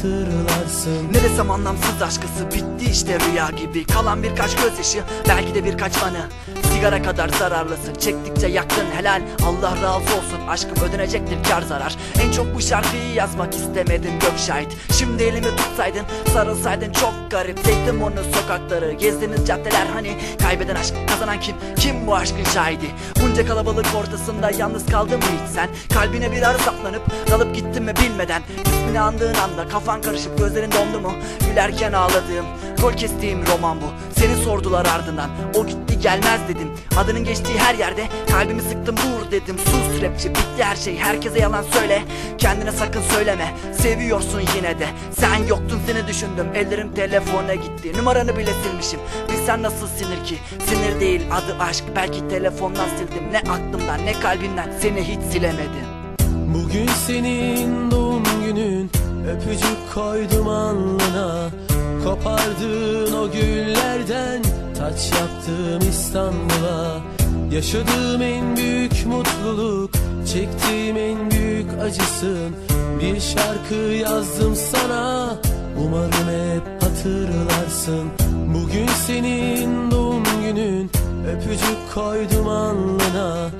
hatırlarsın. Ne desem anlamsız aşkısı? Bitti işte rüya gibi. Kalan birkaç gözyaşı belki de birkaç anı. Sigara kadar zararlısın. Çektikçe yaktın helal. Allah razı olsun. Aşkım ödenecektir kar zarar. En çok bu şarkıyı yazmak istemedim gök şahit Şimdi elimi tutsaydın sarılsaydın çok garip. Onu sokakları gezdiğimiz caddeler. Hani Kaybeden aşk kazanan kim? Kim bu aşkın şahidi Bunca kalabalık ortasında yalnız kaldın mı hiç sen? Kalbine bir arı saplanıp dalıp gittin mi bilmeden? İsmini andığın anda kafan karışıp gözlerin dondu mu? Gülerken ağladığım Rol kestiğim roman bu. Seni sordular ardından. O gitti gelmez dedim. Adının geçtiği her yerde Kalbimi sıktım dur dedim. Sus rapçi bitti her şey. Herkese yalan söyle. Kendine sakın söyleme. Seviyorsun yine de. Sen yoktun seni düşündüm. Ellerim telefona gitti. Numaranı bile silmişim. Bilsen nasıl sinir ki? Sinir değil adı aşk. Belki telefondan sildim. Ne aklımdan ne kalbimden. Seni hiç silemedim. Bugün senin doğum günün. Öpücük koydum alnına Kopardığın o güllerden Taç yaptım İstanbul'a. Yaşadığım en büyük mutluluk Çektiğim en büyük acısın. Bir şarkı yazdım sana Umarım hep hatırlarsın. Bugün senin doğum günün Öpücük koydum alnına.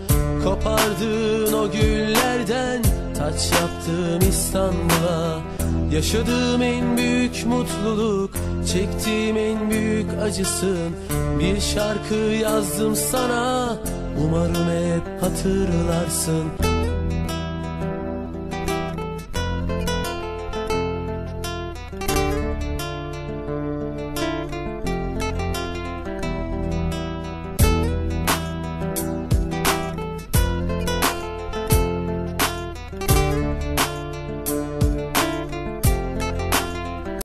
Kopardığın o güllerden Taç yaptım İstanbul'a Yaşadığım en büyük mutluluk Çektiğim en büyük acısın. Bir şarkı yazdım sana Umarım hep hatırlarsın